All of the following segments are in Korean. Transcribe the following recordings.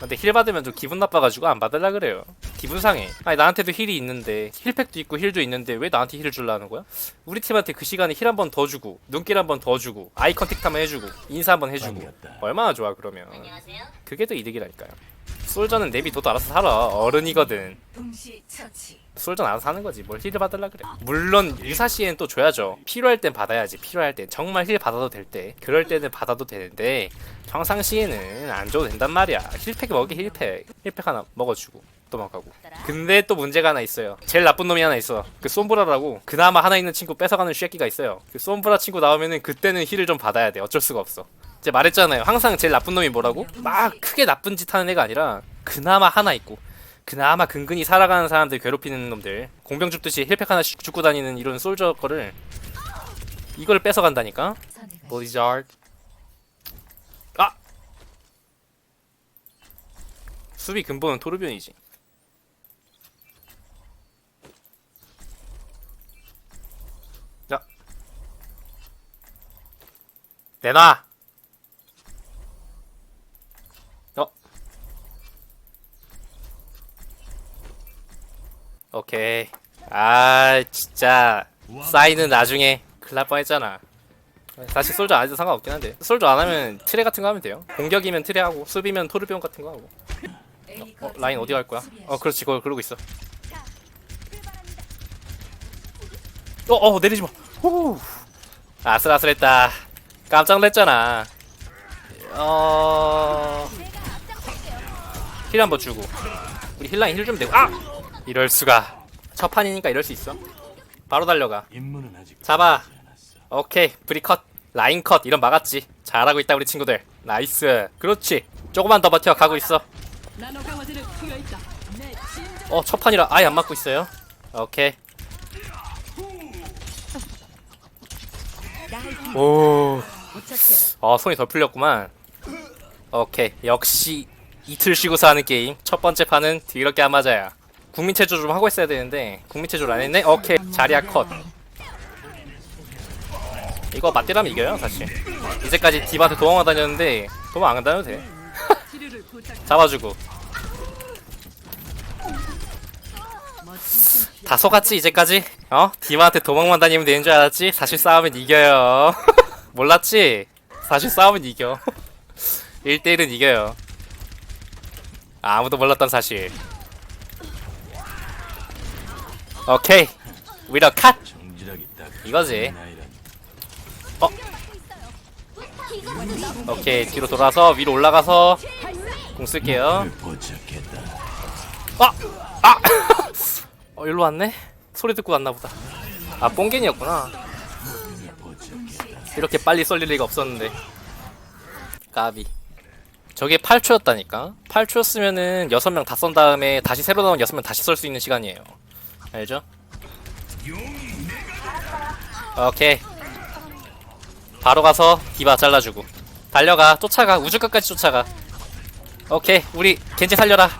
근데 힐 받으면 좀 기분 나빠가지고 안 받을라 그래요. 기분 상해. 아니 나한테도 힐이 있는데 힐팩도 있고 힐도 있는데 왜 나한테 힐을 줄라는 거야? 우리 팀한테 그 시간에 힐 한 번 더 주고 눈길 한 번 더 주고 아이 컨택트 한번 해주고 인사 한 번 해주고 얼마나 좋아 그러면. 그게 더 이득이라니까요. 솔저는 내비둬도 알아서 살아 어른이거든. 동시 처치. 솔전 알아서 하는 거지. 뭘 힐을 받을라 그래. 물론 유사시엔 또 줘야죠. 필요할 땐 받아야지. 필요할 땐. 정말 힐 받아도 될 때. 그럴 때는 받아도 되는데 평상시에는 안 줘도 된단 말이야. 힐팩 먹이 힐팩. 힐팩 하나 먹어주고 도망가고. 근데 또 문제가 하나 있어요. 제일 나쁜 놈이 하나 있어. 그 솜브라라고. 그나마 하나 있는 친구 뺏어가는 쉐끼가 있어요. 그 솜브라 친구 나오면은 그때는 힐을 좀 받아야 돼. 어쩔 수가 없어. 이제 말했잖아요. 항상 제일 나쁜 놈이 뭐라고? 막 크게 나쁜 짓 하는 애가 아니라 그나마 하나 있고 그나마 근근히 살아가는 사람들 괴롭히는 놈들. 공병 줍듯이 힐팩 하나씩 죽고 다니는 이런 솔저 거를 이걸 뺏어간다니까. 블리자드 아! 수비 근본은 토르비온이지. 야. 내놔 오케이. 아 진짜. 사인은 나중에 클날 뻔했잖아. 사실 솔저 안 해도 상관없긴 한데. 솔저 안 하면 트레 같은 거 하면 돼요. 공격이면 트레 하고 수비면 토르비온 같은 거 하고. 어, 거점을 라인 어디 갈 거야? 어 그렇지. 그걸 그러고 있어. 어 어 내리지 마. 후. 아슬아슬했다. 깜짝 놀랐잖아. 어... 힐 한번 주고. 우리 힐라인 힐좀 되고. 아! 이럴 수가. 첫 판이니까 이럴 수 있어. 바로 달려가. 잡아. 오케이. 브리 컷 라인 컷. 이런 막았지. 잘하고 있다 우리 친구들. 나이스. 그렇지. 조금만 더 버텨. 가고 있어. 어 첫판이라 아예 안 맞고 있어요. 오케이. 오. 어, 손이 덜 풀렸구만. 오케이. 역시 이틀 쉬고서 하는 게임. 첫 번째 판은 뒤렇게 안 맞아야. 국민 체조 좀 하고 있어야 되는데 국민 체조를 안 했네. 오케이. 자리야 컷. 이거 맞대라면 이겨요, 사실. 이제까지 딥한테 도망가 다녔는데 도망 안 다녀도 돼. 잡아주고. 다 속았지 이제까지? 어? 딥한테 도망만 다니면 되는 줄 알았지? 사실 싸우면 이겨요. 몰랐지? 사실 싸우면 이겨. 1대1은 이겨요. 아무도 몰랐던 사실. 오케이. 위더 컷! 이거지. 나이란 오케이. 뒤로 돌아서 위로 올라가서 공 쓸게요. 포착했다. 아! 아! 어, 일로 왔네? 소리 듣고 왔나 보다. 아, 뽕겐이었구나. 이렇게 빨리 썰릴 리가 없었는데. 까비. 저게 8초였다니까? 8초였으면은 6명 다썬 다음에 다시 새로 나온 6명 다시 썰수 있는 시간이에요. 알죠? 오케이. 바로 가서 디바 잘라주고. 달려가. 쫓아가. 우주 끝까지 쫓아가. 오케이. 우리 겐지 살려라.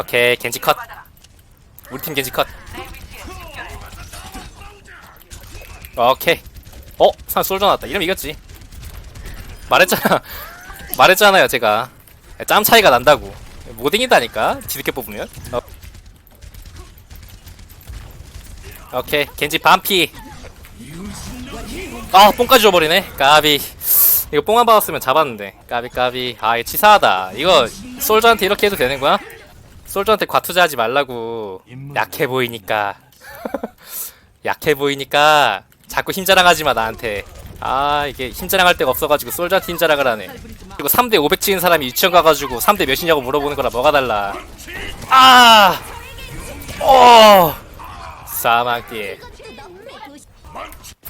오케이. 겐지 컷. 우리 팀 겐지 컷. 오케이. 어? 산 솔져 나왔다. 이러면 이겼지. 말했잖아. 말했잖아요, 제가. 짬 차이가 난다고. 모딩이다니까. 뒤늦게 뽑으면. 어. 오케이. 겐지 반피. 아, 뽕까지 줘버리네. 까비. 이거 뽕 안 받았으면 잡았는데. 까비, 까비. 아, 이거 치사하다. 이거 솔저한테 이렇게 해도 되는 거야? 솔저한테 과투자하지 말라고. 약해 보이니까. 약해 보이니까 자꾸 힘자랑하지 마 나한테. 아 이게 힘자랑할 데가 없어가지고 솔저한테 힘자랑을 하네. 그리고 3대 500 찍은 사람이 유치원 가가지고 3대 몇이냐고 물어보는 거랑 뭐가 달라. 아, 어, 사막띠.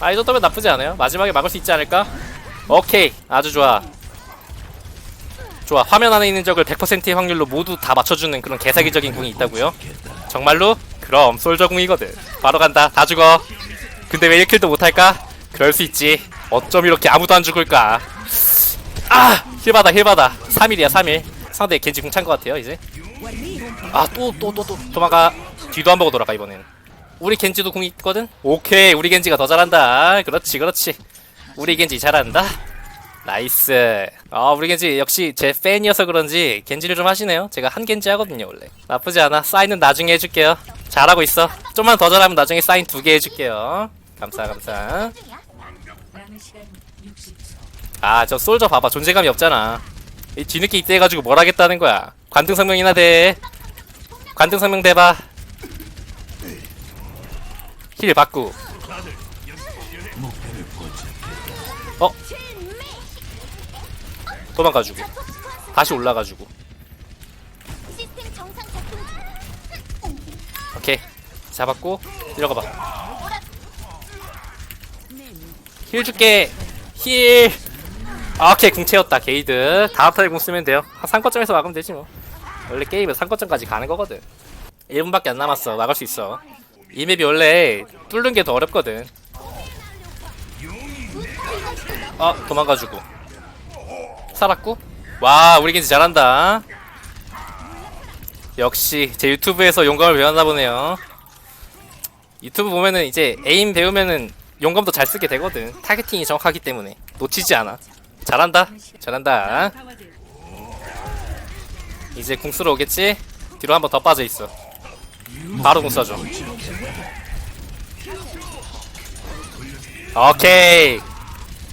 아, 이 정도면 나쁘지 않아요. 마지막에 막을 수 있지 않을까? 오케이, 아주 좋아. 좋아, 화면 안에 있는 적을 100%의 확률로 모두 다 맞춰주는 그런 개사기적인 궁이 있다고요? 정말로? 그럼 솔저 궁이거든. 바로 간다. 다 죽어. 근데 왜 1킬도 못할까? 그럴 수 있지. 어쩜 이렇게 아무도 안 죽을까? 아! 힐받아, 힐받아. 3일이야, 3일. 상대 겐지 궁찬 것 같아요, 이제. 아, 또, 또, 또, 또. 도망가. 뒤도 안 보고 돌아가, 이번엔. 우리 겐지도 궁 있거든? 오케이, 우리 겐지가 더 잘한다. 그렇지, 그렇지. 우리 겐지 잘한다. 나이스. 아, 우리 겐지 역시 제 팬이어서 그런지 겐지를 좀 하시네요. 제가 한 겐지 하거든요, 원래. 나쁘지 않아. 사인은 나중에 해줄게요. 잘하고 있어. 좀만 더 잘하면 나중에 사인 두 개 해줄게요. 감사, 감사. 남은 시간 60초. 아, 저 솔저 봐봐. 존재감이 없잖아. 이 뒤늦게 입대해가지고 뭘 하겠다는 거야. 관등 성명이나 대. 관등 성명 대봐. 힐 받고. 어? 도망가지고. 다시 중. 오케이. 잡았고. 들어가봐. 힐 줄게. 힐. 아, 오케이. 궁 채웠다. 게이드. 다음 턴에 궁 쓰면 돼요. 한 3거점에서 막으면 되지 뭐. 원래 게임은 3거점까지 가는 거거든. 1분밖에 안 남았어. 막을 수 있어. 이 맵이 원래 뚫는 게 더 어렵거든. 어, 도망가주고. 살았고. 와, 우리 겐지 잘한다. 역시 제 유튜브에서 용감을 배웠나 보네요. 유튜브 보면은 이제 에임 배우면은 용감도 잘 쓰게 되거든. 타겟팅이 정확하기 때문에 놓치지 않아. 잘한다. 잘한다. 이제 궁 쓰러 오겠지? 뒤로 한 번 더 빠져 있어. 바로 궁 써줘. 오케이.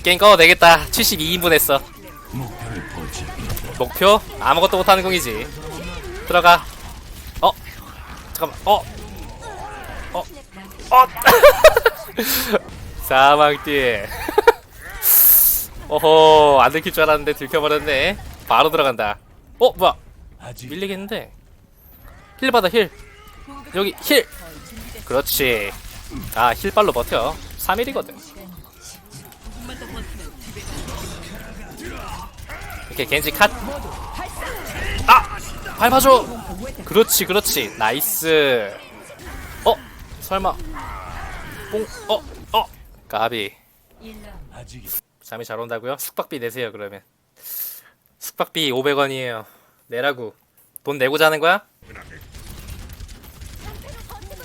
게임 꺼도 되겠다. 72인분 했어. 목표? 아무것도 못하는 궁이지. 들어가. 어? 잠깐만. 어? 어? 어? 사망 뒤에. 오호, 안 들킬 줄 알았는데 들켜버렸네. 바로 들어간다. 어, 뭐야? 밀리겠는데? 힐 받아, 힐. 여기, 힐! 그렇지. 아, 힐발로 버텨. 3일이거든. 이렇게 겐지 컷. 아! 밟아줘! 그렇지, 그렇지. 나이스. 어? 설마. 뽕, 어, 어! 까비. 1라운드. 잠이 잘 온다고요? 숙박비 내세요, 그러면. 숙박비 500원이에요. 내라고. 돈 내고 자는 거야?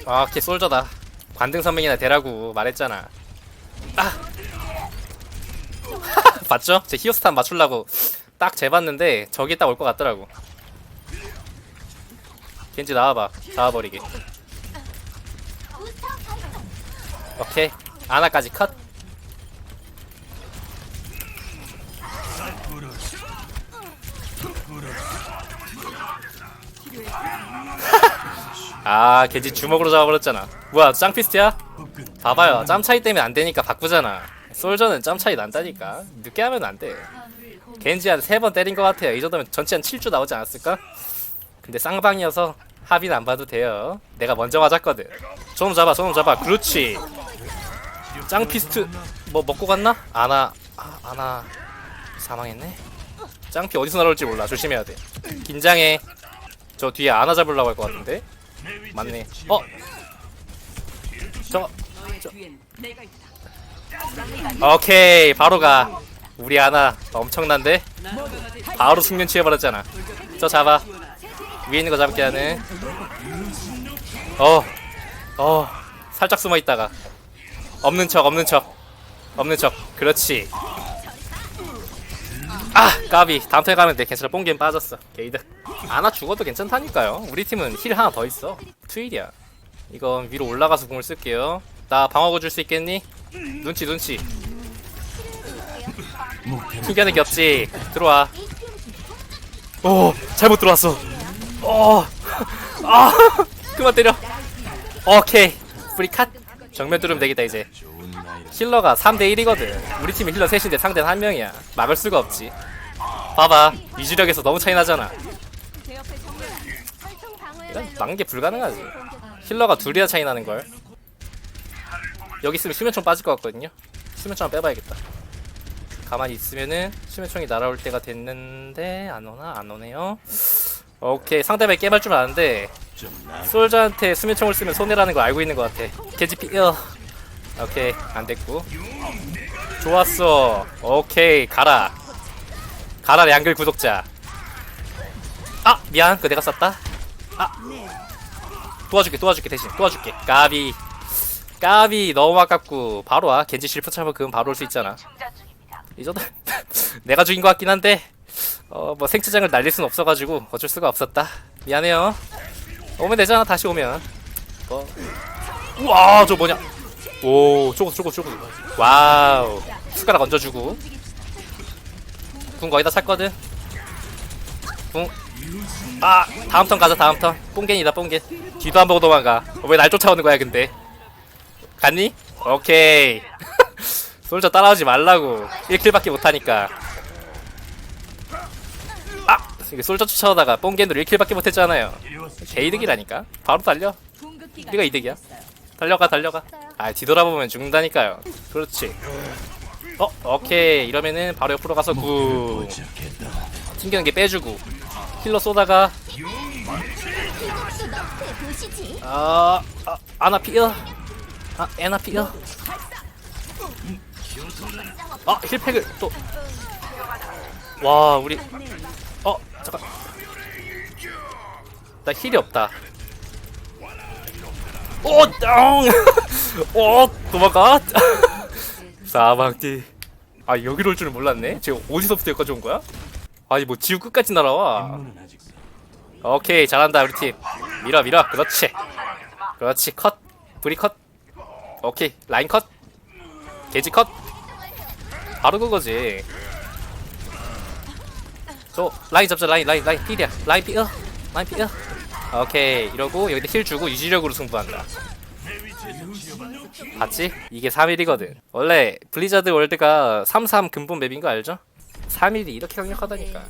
아, 걔 솔저다. 관등 선명이나 대라고 말했잖아. 아! 봤죠? 제 히어스탄 맞추려고 딱 재봤는데 저기 딱 올 것 같더라고. 겐지 나와봐. 잡아버리게. 오케이. 아나까지 컷. 아, 겐지 주먹으로 잡아버렸잖아. 뭐야, 짱피스트야? 봐봐요. 짬 차이 때문에 안 되니까 바꾸잖아. 솔저는 짬 차이 난다니까. 늦게 하면 안 돼. 겐지 한 세 번 때린 것 같아요. 이 정도면 전체 한 7주 나오지 않았을까? 근데 쌍방이어서 합의는 안 봐도 돼요. 내가 먼저 맞았거든. 손 잡아, 손 잡아. 그렇지. 짱피스트 뭐 먹고 갔나? 아나, 아, 아나 사망했네. 짱피 어디서 날아올지 몰라. 조심해야 돼. 긴장해. 저 뒤에 아나 잡으려고 할 것 같은데. 맞네. 어? 저, 저. 오케이, 바로 가. 우리 아나 엄청난데? 바로 숙면 취해버렸잖아. 저 잡아. 위에 있는 거 잡게 하는. 어, 어, 살짝 숨어 있다가. 없는 척, 없는 척. 없는 척. 그렇지. 아, 까비. 다음 턴에 가면 돼. 괜찮아. 뽕게임 빠졌어. 게이드. 아나 죽어도 괜찮다니까요. 우리 팀은 힐 하나 더 있어. 투일이야. 이건 위로 올라가서 공을 쓸게요. 나 방어구 줄 수 있겠니? 눈치 눈치. 튕겨내기 없지. 들어와. 오, 잘못 들어왔어. 어, 아, 그만 때려. 오케이. 프리 컷. 정면 뚫으면 되겠다 이제. 힐러가 3대 1이거든. 우리 팀이 힐러 셋인데 상대는 한 명이야. 막을 수가 없지. 봐봐. 위주력에서 너무 차이 나잖아. 이런 막는 게 불가능하지. 힐러가 둘이나 차이 나는 걸. 여기 있으면 수면총 빠질 것 같거든요. 수면총 빼봐야겠다. 가만히 있으면은 수면총이 날아올 때가 됐는데 안 오나 안 오네요. 오케이 상대방이 깨말 줄 아는데 솔저한테 수면총을 쓰면 손해라는 걸 알고 있는 것 같아. 개지피 어. 오케이 안 됐고. 좋았어. 오케이 가라. 가라 양글 구독자. 아 미안 그 내가 썼다. 아 도와줄게 도와줄게 대신 도와줄게. 까비 까비 너무 아깝고 바로 와 겐지 실프 차면 그건 바로 올 수 있잖아. 이 정도 내가 죽인 것 같긴 한데 어 뭐 생체장을 날릴 순 없어가지고 어쩔 수가 없었다 미안해요 오면 되잖아 다시 오면 뭐 우와 저 뭐냐 오 쪼고 쪼고 쪼고 와우. 숟가락 얹어주고. 궁 거의 다 찼거든. 궁 아 다음 턴 가자 다음 턴. 뽕겐이다 뽕겐. 뒤도 안 보고 도망가. 어, 왜날 쫓아오는 거야 근데? 갔니? 오케이. 솔저 따라오지 말라고. 1킬밖에 못하니까. 아! 솔저 쫓아오다가 뽕겐으로 1킬밖에 못했잖아요. 개이득이라니까? 바로 달려. 네가 이득이야. 달려가 달려가 아 뒤돌아보면 죽는다니까요. 그렇지. 어 오케이. 이러면은 바로 옆으로 가서 구. 튕기는 게 빼주고. 힐러 쏘다가. 아, 아 아나 피어. 아 에나 피어. 아 힐팩을 또. 와 우리. 어 잠깐. 나 힐이 없다. 오다 운오 도망가. 사방띠 아 여기로 올 줄은 몰랐네. 지금 어디서부터 여기까지 온 거야? 아니 뭐 지구 끝까지 날아와. 오케이 잘한다 우리 팀. 밀어 밀어. 그렇지. 그렇지 컷. 브리 컷. 오케이 라인 컷. 게지 컷. 바로 그거지. 저 라인 잡자 라인 라인 라인. 필이야. 라인 필어 라인 필어 오케이 이러고 여기다 힐 주고 유지력으로 승부한다 봤지? 이게 3일이거든. 원래 블리자드 월드가 3-3 근본 맵인 거 알죠? 3일이 이렇게 강력하다니까.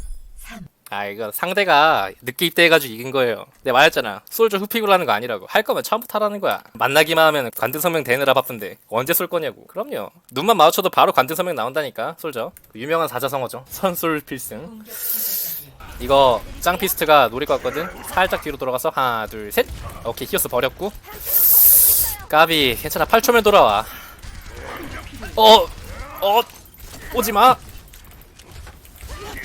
아 이거 상대가 늦게 입대해가지고 이긴 거예요. 내가 말했잖아. 솔저 후픽으로 하는 거 아니라고. 할 거면 처음부터 하라는 거야. 만나기만 하면 관등 서명 되느라 바쁜데 언제 쏠 거냐고. 그럼요. 눈만 마주쳐도 바로 관등 서명 나온다니까 솔저. 그 유명한 사자성어죠. 선솔 필승. 이거 짱피스트가 노릴 것 같거든. 살짝 뒤로 돌아가서 하나 둘 셋. 오케이 히어스 버렸고 까비 괜찮아. 8초면 돌아와. 어! 어! 오지마.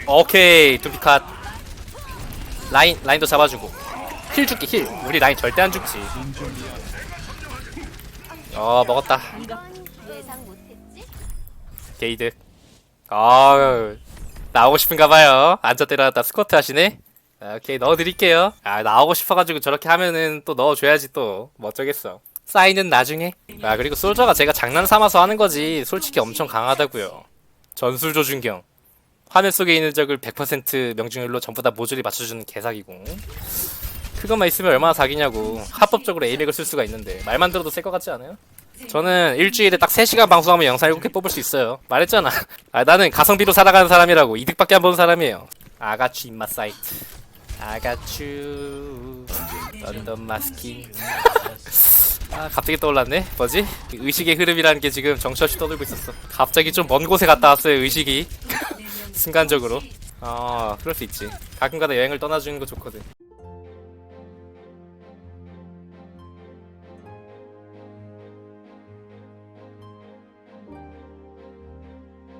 오케이 둠피컷. 라인 라인도 잡아주고. 힐 줄게 힐. 우리 라인 절대 안 죽지. 어 먹었다. 게이드. 아 나오고 싶은가봐요. 앉아 때려놨다 스쿼트 하시네? 아, 오케이 넣어드릴게요. 아 나오고 싶어가지고 저렇게 하면은 또 넣어줘야지 또. 뭐 어쩌겠어 사인은 나중에? 아 그리고 솔저가 제가 장난 삼아서 하는 거지. 솔직히 엄청 강하다고요. 전술 조준경. 화면 속에 있는 적을 100% 명중률로 전부 다 모조리 맞춰주는 개사기고. 그것만 있으면 얼마나 사기냐고. 합법적으로 에이맥을 쓸 수가 있는데. 말만 들어도 셀 것 같지 않아요? 저는 일주일에 딱 3시간 방송하면 영상 7개 뽑을 수 있어요. 말했잖아. 아, 나는 가성비로 살아가는 사람이라고 이득밖에 안 보는 사람이에요. 아가추 인마 사이트. 아가추. 런던 마스킹 아 갑자기 떠올랐네. 뭐지? 의식의 흐름이라는 게 지금 정처없이 떠들고 있었어. 갑자기 좀 먼 곳에 갔다 왔어요 의식이. 순간적으로. 아 그럴 수 있지. 가끔가다 여행을 떠나주는 거 좋거든